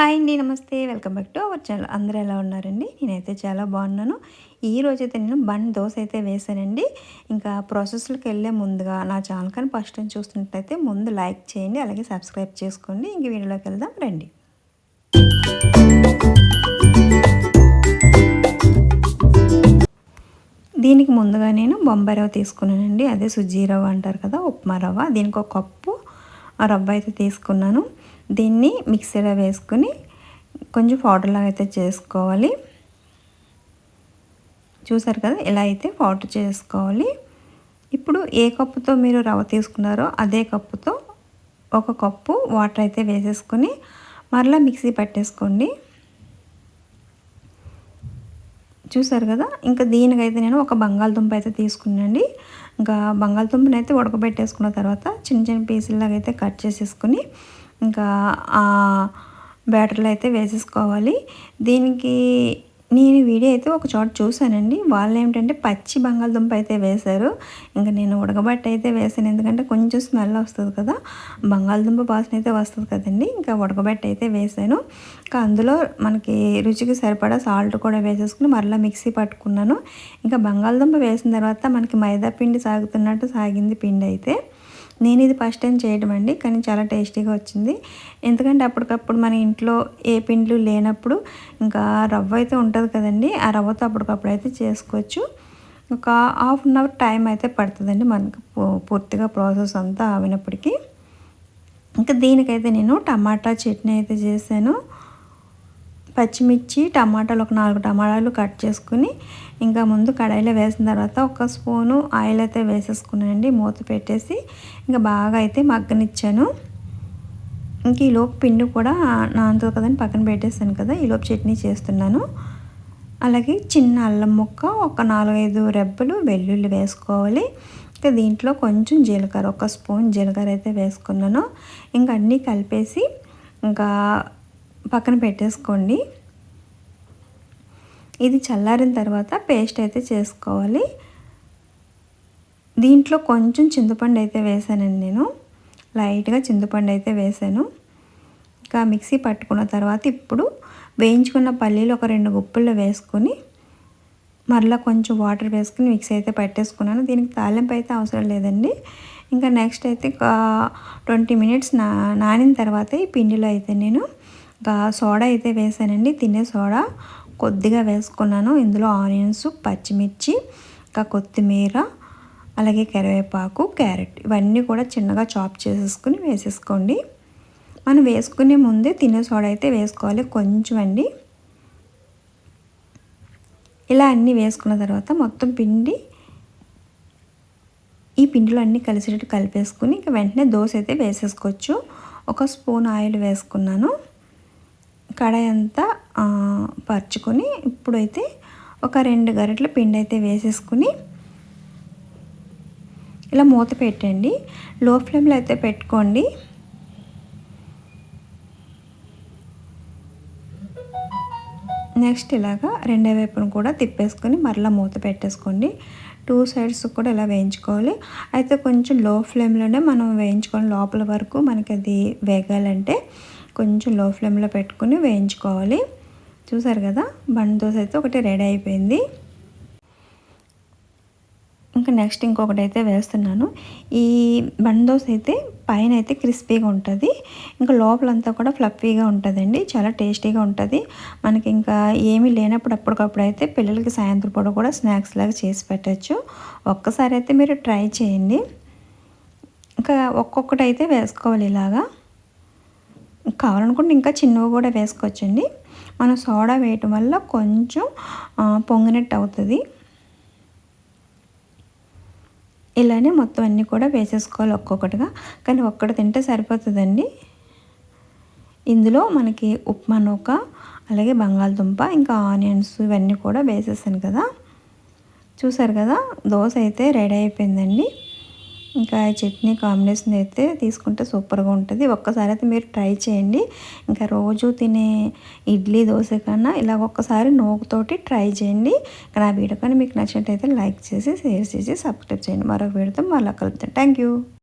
Hi అండి నమస్తే. Welcome back to our channel. అందరూ ఎలా ఉన్నారండి? నేనైతే చాలా బాగున్నాను. ఈ రోజైతే నేను బన్ దోశ అయితే వేసానండి ఇంకా ప్రాసెస్లోకి వెళ్ళే ముందుగా నా ఛానల్ కానీ ఫస్ట్ టైం చూస్తున్నట్టయితే ముందు లైక్ చేయండి అలాగే సబ్స్క్రైబ్ చేసుకోండి. ఇంక వీడియోలోకి వెళ్దాం రండి. దీనికి ముందుగా నేను బొంబాయి రవ్వ తీసుకున్నానండి. అదే సుజీ రవ్వ అంటారు కదా ఉప్మా రవ్వ. దీనికి ఒక కప్పు ఆ రవ్వ అయితే తీసుకున్నాను. దీన్ని మిక్సీలో వేసుకుని కొంచెం పౌడర్లాగా అయితే చేసుకోవాలి. చూసారు కదా ఇలా అయితే పౌడర్ చేసుకోవాలి. ఇప్పుడు ఏ కప్పుతో మీరు రవ్వ తీసుకున్నారో అదే కప్పుతో ఒక కప్పు వాటర్ అయితే వేసేసుకొని మరలా మిక్సీ పట్టేసుకోండి. చూసారు కదా ఇంకా దీనికైతే నేను ఒక బంగాళదుంప అయితే తీసుకున్నాండి ఇంకా బంగాళదుంపని అయితే ఉడకబెట్టేసుకున్న తర్వాత చిన్న చిన్న పీసుల్లాగా అయితే కట్ చేసేసుకుని ఇంకా బ్యాటర్లో అయితే వేసేసుకోవాలి. దీనికి నేను వీడియో అయితే ఒక చోట చూశానండి. వాళ్ళు ఏమిటంటే పచ్చి బంగాళదుంప అయితే వేశారు. ఇంకా నేను ఉడకబట్టి అయితే వేసాను ఎందుకంటే కొంచెం స్మెల్ వస్తుంది కదా. బంగాళదుంప వాసన అయితే వస్తుంది కదండి. ఇంకా ఉడకబెట్టి అయితే వేసాను ఇంకా అందులో మనకి రుచికి సరిపడా సాల్ట్ కూడా వేసేసుకుని మరలా మిక్సీ పట్టుకున్నాను. ఇంకా బంగాళదుంప వేసిన తర్వాత మనకి మైదా పిండి సాగుతున్నట్టు సాగింది పిండి అయితే. నేను ఇది ఫస్ట్ టైం చేయడం అండి కానీ చాలా టేస్టీగా వచ్చింది. ఎందుకంటే అప్పటికప్పుడు మన ఇంట్లో ఏ పిండ్లు లేనప్పుడు ఇంకా రవ్వ అయితే ఉంటుంది కదండి ఆ రవ్వతో అప్పటికప్పుడు అయితే చేసుకోవచ్చు. ఒక హాఫ్ అన్ అవర్ టైం అయితే పడుతుందండి మనకు పూర్తిగా ప్రాసెస్ అంతా ఆవినప్పటికీ. ఇంకా దీనికైతే నేను టమాటా చట్నీ అయితే చేశాను. పచ్చిమిర్చి టమాటాలు ఒక నాలుగు టమాటాలు కట్ చేసుకుని ఇంకా ముందు కడాయిలో వేసిన తర్వాత ఒక స్పూను ఆయిల్ అయితే వేసేసుకున్నానండి. మూత పెట్టేసి ఇంకా బాగా అయితే మగ్గనిచ్చాను. ఇంక ఈలోపు పిండి కూడా నానుతుంది కదండి పక్కన పెట్టేసాను కదా ఈలోపు చట్నీ చేస్తున్నాను. అలాగే చిన్న అల్లం ముక్క ఒక నాలుగైదు రెబ్బలు వెల్లుల్లి వేసుకోవాలి. ఇంకా దీంట్లో కొంచెం జీలకర్ర ఒక స్పూన్ జీలకర్ర అయితే వేసుకున్నాను. ఇంకా అన్నీ కలిపేసి ఇంకా పక్కన పెట్టేసుకోండి. ఇది చల్లారిన తర్వాత పేస్ట్ అయితే చేసుకోవాలి. దీంట్లో కొంచెం చింతపండు అయితే వేసానండి నేను. లైట్గా చింతపండు అయితే వేసాను. ఇంకా మిక్సీ పట్టుకున్న తర్వాత ఇప్పుడు వేయించుకున్న పల్లీలు ఒక రెండు గుప్పుల్లో వేసుకొని మరలా కొంచెం వాటర్ వేసుకుని మిక్సీ అయితే పెట్టేసుకున్నాను. దీనికి తాలింపు అయితే అవసరం లేదండి. ఇంకా నెక్స్ట్ అయితే ట్వంటీ మినిట్స్ నా నానిన తర్వాత ఈ పిండిలో అయితే నేను సోడా అయితే వేసానండి. తినే సోడా కొద్దిగా వేసుకున్నాను. ఇందులో ఆనియన్స్ పచ్చిమిర్చి ఇంకా కొత్తిమీర అలాగే కరివేపాకు క్యారెట్ ఇవన్నీ కూడా చిన్నగా చాప్ చేసేసుకుని వేసేసుకోండి. మనం వేసుకునే ముందే తినే సోడా అయితే వేసుకోవాలి కొంచెం అండి. ఇలా అన్నీ వేసుకున్న తర్వాత మొత్తం పిండి ఈ పిండిలో అన్నీ కలిసేటట్టు కలిపేసుకుని ఇంకా వెంటనే దోశ అయితే వేసేసుకోవచ్చు. ఒక స్పూన్ ఆయిల్ వేసుకున్నాను. కడాయి అంతా పరుచుకొని ఇప్పుడైతే ఒక రెండు గరిటెల పిండి అయితే వేసేసుకుని ఇలా మూత పెట్టండి. లో ఫ్లేమ్లో అయితే పెట్టుకోండి. నెక్స్ట్ ఇలాగా రెండో వైపును కూడా తిప్పేసుకొని మరలా మూత పెట్టేసుకోండి. టూ సైడ్స్ కూడా ఇలా వేయించుకోవాలి. అయితే కొంచెం లో ఫ్లేమ్లోనే మనం వేయించుకోవాలి లోపల వరకు మనకి అది వేగాలంటే కొంచెం లో ఫ్లేమ్లో పెట్టుకుని వేయించుకోవాలి. చూసారు కదా? బండి దోశ అయితే ఒకటి రెడీ అయిపోయింది. ఇంకా నెక్స్ట్ ఇంకొకటి అయితే వేస్తున్నాను. ఈ బండి దోశ అయితే పైన అయితే క్రిస్పీగా ఉంటుంది. ఇంకా లోపలంతా కూడా ఫ్లఫీగా ఉంటుందండి. చాలా టేస్టీగా ఉంటుంది. మనకి ఇంకా ఏమీ లేనప్పుడు అప్పటికప్పుడు అయితే పిల్లలకి సాయంత్రం పూట కూడా స్నాక్స్ లాగా చేసి పెట్టచ్చు. ఒక్కసారి అయితే మీరు ట్రై చేయండి. ఇంకా ఒక్కొక్కటి అయితే వేసుకోవాలి ఇలాగా. కావాలనుకుంటే ఇంకా చిన్నవి కూడా వేసుకోవచ్చండి. మనం సోడా వేయటం వల్ల కొంచెం పొంగినట్టు అవుతుంది. ఇలానే మొత్తం అన్నీ కూడా వేసేసుకోవాలి ఒక్కొక్కటిగా. కానీ ఒక్కటి తింటే సరిపోతుందండి. ఇందులో మనకి ఉప్మా నూక అలాగే బంగాళదుంప ఇంకా ఆనియన్స్ ఇవన్నీ కూడా వేసేసాను కదా. చూసారు కదా? దోశ అయితే రెడీ అయిపోయిందండి. ఇంకా చట్నీ కాంబినేషన్ అయితే తీసుకుంటే సూపర్గా ఉంటుంది. ఒక్కసారి అయితే మీరు ట్రై చేయండి. ఇంకా రోజు తినే ఇడ్లీ దోశ కన్నా ఇలా ఒక్కసారి నోకుతోటి ట్రై చేయండి. నా వీడియో కానీ మీకు నచ్చినట్టయితే లైక్ చేసి షేర్ చేసి సబ్స్క్రైబ్ చేయండి. మరో వీడియోతో మళ్ళీ కలుపుతాను థ్యాంక్ యూ